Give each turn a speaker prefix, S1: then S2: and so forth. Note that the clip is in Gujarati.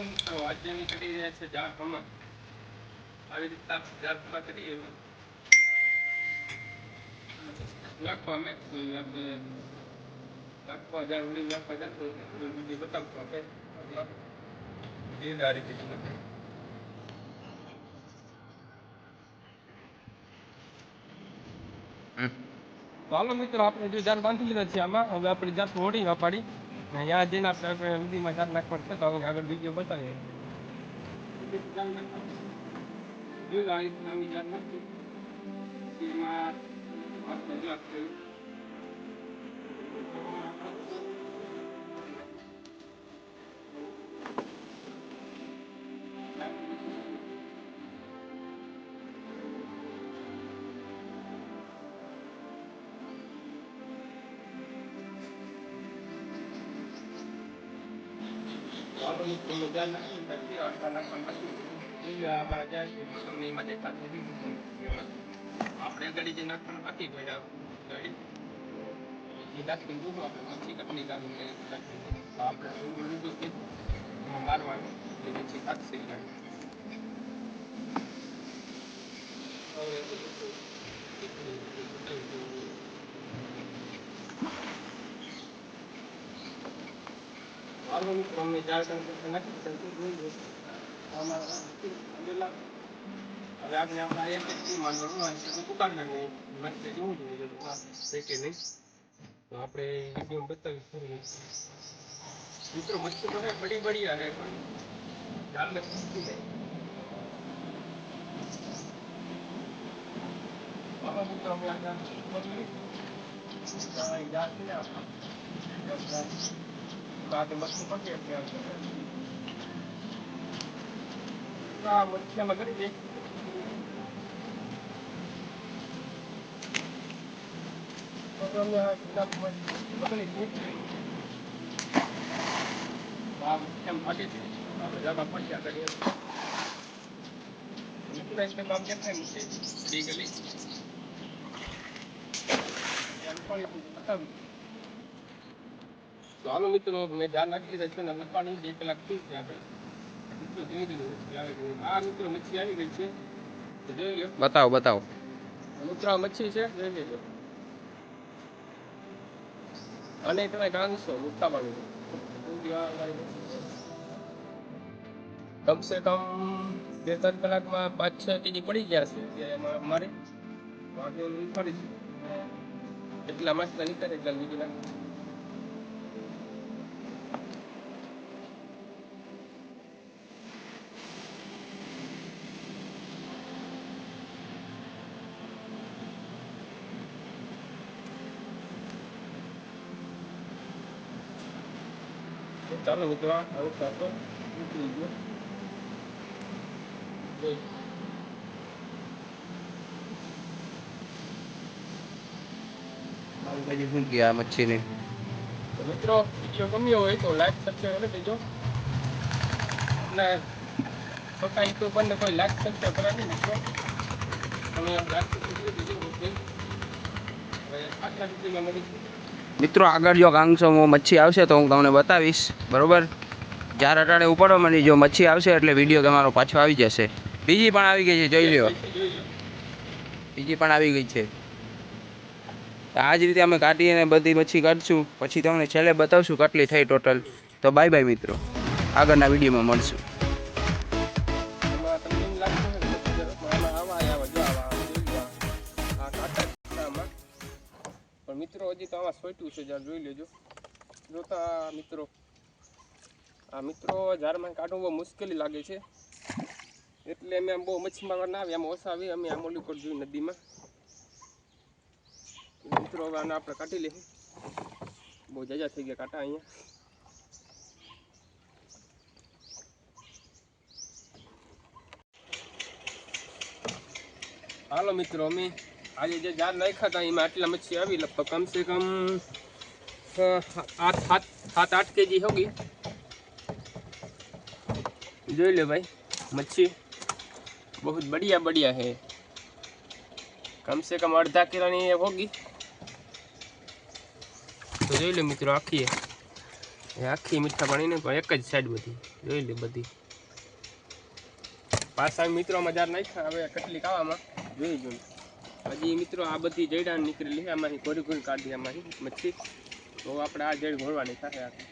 S1: અને આ આદમી કડી રહે છે જા ભગવાન હવે તક જબ પકડી એ આ છે આકવા મેક આકવા ડાઉલીયા પકડ તો બુદી પકડ તો કે એ ના રીકી નો હા તો આલો મિત્રો આપણે જે જાળ બાંધી લીધી છે આમાં હવે આપણે જાત ખોડી વાપાડી અહીંયા જઈને આપણે આપણે એમથી મજા ના પડશે તો આગળ વિડીયો બતાવીએ ગાડી નામ વિચાર નથી Walaupun kemudian nanti karena kompasi juga pada sumi madeta jadi આપણે ગળી જે નાખવાનું બાકી પડ્યા ગળી લીલા કીધું આપણે પછી કટની કાઢું આપણે એવું બધું કીધું મારવાનું એ પછી કાઢશે હવે और हम हम झारखंड के खाना के चलते घूम घूम हमारा अलहमदिल्ला अब आपने अपना एक व्यक्ति मान लो वहाँ से दुकान करने मन से जो भी जो देखे नहीं तो આપણે વિડીયો બતાવી પૂરું મિત્રો મચ્છી તો બડી બડી આવે પણ ખ્યાલ નથી બાબા મિત્રો અમે આગળ પછી જાતે આપણે ating bus mo pati. Kaya ako siya. Ah, mo't siya magalit eh. Pag-alam niya, kita po mo'y magalit eh. Bago siya magalit eh. Bago siya magalit eh. Bago siya magalit eh. Kita ispek bangkit kan, legally. Yang paling penting, betul. તો હાલો મિત્રો મેં ધ્યાન રાખી લીધા છે અને કલાક થઈ છે મચ્છી આવી ગઈ છે
S2: બતાવો બતાવો
S1: મિત્રો મચ્છી છે અને તમે કાંગશો ઉગતા પાણી કમસે કમ બે ત્રણ કલાકમાં પાંચ છ કેજી પડી ગયા છે ત્યારે મારે વાગે નીકળી એટલા મસ્ત નીકળે એટલા નીકળી tentara hutra au tapa mkubwa
S2: હજી શું ગયા મચ્છીને
S1: તો મિત્રો વિડીયો ગમ્યો હોય તો લાઈક સબસ્ક્રાઈબ કરી દેજો અને પપ્પા યુટ્યુબ બંને કોઈ લાઈક સબસ્ક્રાઈબ કરાવી મિત્રો તમે લાઈક સબસ્ક્રાઈબ કરી દેજો હવે આટલા વિડીયોમાં મળીશું
S2: મિત્રો આગળ જો કાંગસોમાં મચ્છી આવશે તો હું તમને બતાવીશ બરાબર જ્યારે અટાડે ઉપાડો માંડી જો મચ્છી આવશે એટલે વિડીયો તમારો પાછો આવી જશે બીજી પણ આવી ગઈ છે જોઈ લ્યો બીજી પણ આવી ગઈ છે આ જ રીતે અમે કાઢીને બધી મચ્છી કાઢશું પછી તમને છેલ્લે બતાવશું કેટલી થઈ ટોટલ તો બાય બાય મિત્રો આગળના વિડીયોમાં મળશું
S1: પણ મિત્રો હજી તો આમાં સોટ્યું છે જ્યારે જોઈ લેજો જોતા મિત્રો આ મિત્રો ઝાડમાં કાઢવું બહુ મુશ્કેલી લાગે છે એટલે અમે આમ બહુ મચ્છી ના આવી આમ ઓછા આવી અમે આ ઓલી પર જોઈ નદીમાં મિત્રો હવે આને આપણે કાઢી લઈએ બહુ જાજા થઈ ગયા કાંટા અહીંયા હાલો મિત્રો અમે आज ये जान नहीं खटा ये मछली मचसी आवी लफ कम से कम 8-8 7-8 केजी होगी જોઈ લે ભાઈ મચ્છી બહુત બઢિયા બઢિયા હે કમ સે કમ અડધા કિલો ની હે હોગી તો જોઈ લે મિત્રો આખી હે આખી મીઠા બની ને પર એક જ સાઈડ બધી જોઈ લે બધી પાસ સાંગ મિત્રો મજા નાખ હવે કટલી કાવામાં જોઈ જોઈ હજી મિત્રો આ બધી જૈડા નીકળેલી આમાંથી ઘોરી ઘોરી કાઢી આમાંથી મચ્છી તો આપણે આ જેડ ઘોરવાની થાય આખી